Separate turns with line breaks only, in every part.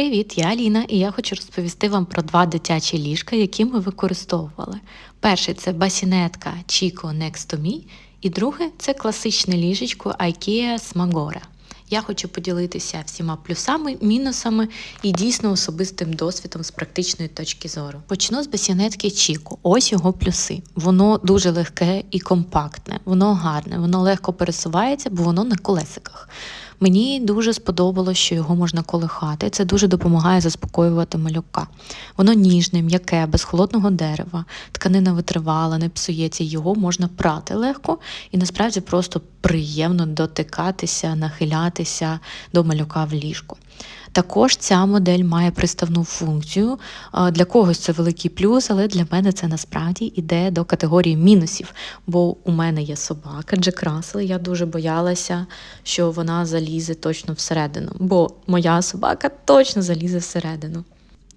Привіт, я Аліна, і я хочу розповісти вам про два дитячі ліжка, які ми використовували. Перший це басінетка Chico Next to Me, і друге це класичне ліжечко IKEA Smagora. Я хочу поділитися всіма плюсами, мінусами і дійсно особистим досвідом з практичної точки зору. Почну з басінетки Чіко. Ось його плюси. Воно дуже легке і компактне, воно гарне, воно легко пересувається, бо воно на колесиках. Мені дуже сподобалось, що його можна колихати. Це дуже допомагає заспокоювати малюка. Воно ніжне, м'яке, без холодного дерева, тканина витривала, не псується, його можна прати легко і насправді просто приємно дотикатися, нахилятися до малюка в ліжку. Також ця модель має приставну функцію. Для когось це великий плюс, але для мене це насправді йде до категорії мінусів. Бо у мене є собака Джек Рассел, Я дуже боялася, що вона залізе точно всередину, бо моя собака точно залізе всередину.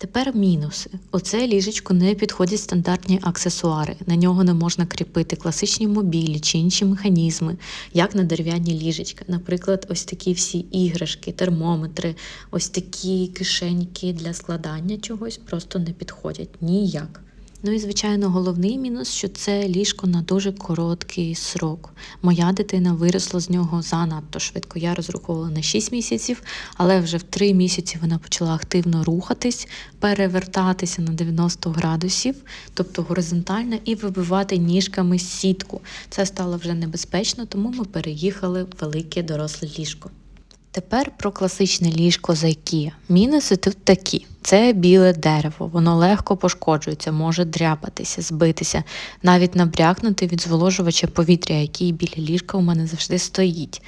Тепер мінуси. Оце ліжечко не підходять стандартні аксесуари. На нього не можна кріпити класичні мобілі чи інші механізми, як на дерев'яні ліжечка. Наприклад, ось такі всі іграшки, термометри, ось такі кишеньки для складання чогось просто не підходять ніяк. Ну і, звичайно, головний мінус, що це ліжко на дуже короткий срок. Моя дитина виросла з нього занадто швидко. Я розраховувала на 6 місяців, але вже в 3 місяці вона почала активно рухатись, перевертатися на 90 градусів, тобто горизонтально, і вибивати ніжками сітку. Це стало вже небезпечно, тому ми переїхали в велике доросле ліжко. Тепер про класичне ліжко з IKEA. Мінуси тут такі: це біле дерево, воно легко пошкоджується, може дряпатися, збитися, навіть набрякнути від зволожувача повітря, який біля ліжка у мене завжди стоїть.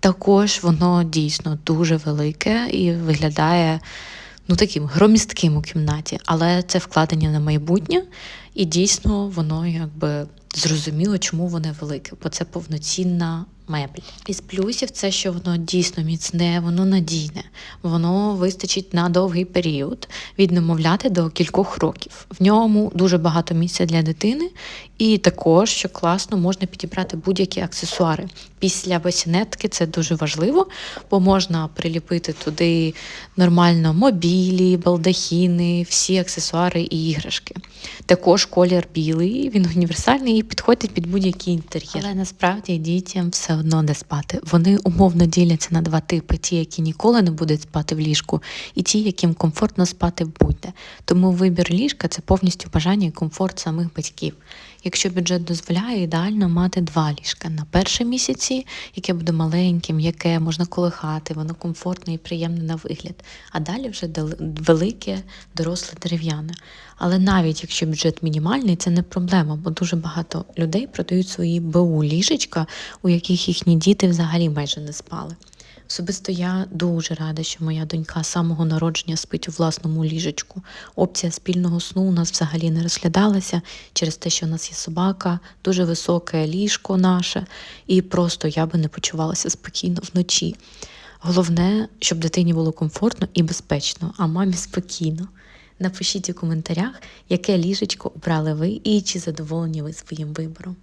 Також воно дійсно дуже велике і виглядає ну, таким громістким у кімнаті, але це вкладення на майбутнє, і дійсно воно якби зрозуміло, чому воно велике, бо це повноцінна меблі. Із плюсів це, що воно дійсно міцне, воно надійне, воно вистачить на довгий період від немовляти до кількох років. В ньому дуже багато місця для дитини, і також, що класно, можна підібрати будь-які аксесуари. Після басінетки це дуже важливо, бо можна приліпити туди нормально мобілі, балдахіни, всі аксесуари і іграшки. Також колір білий, він універсальний і підходить під будь-який інтер'єр. Але насправді дітям все одно де спати. Вони умовно діляться на два типи: ті, які ніколи не будуть спати в ліжку, і ті, яким комфортно спати будь-де. Тому вибір ліжка це повністю бажання і комфорт самих батьків. Якщо бюджет дозволяє, ідеально мати два ліжка на перші місяці, яке буде маленьким, яке можна колихати, воно комфортне і приємне на вигляд. А далі вже велике, доросле дерев'яне. Але навіть якщо бюджет мінімальний, це не проблема, бо дуже багато людей продають свої БУ ліжечка, у яких їхні діти взагалі майже не спали. Особисто я дуже рада, що моя донька з самого народження спить у власному ліжечку. Опція спільного сну у нас взагалі не розглядалася через те, що у нас є собака, дуже високе ліжко наше, і просто я би не почувалася спокійно вночі. Головне, щоб дитині було комфортно і безпечно, а мамі спокійно. Напишіть у коментарях, яке ліжечко обрали ви і чи задоволені ви своїм вибором.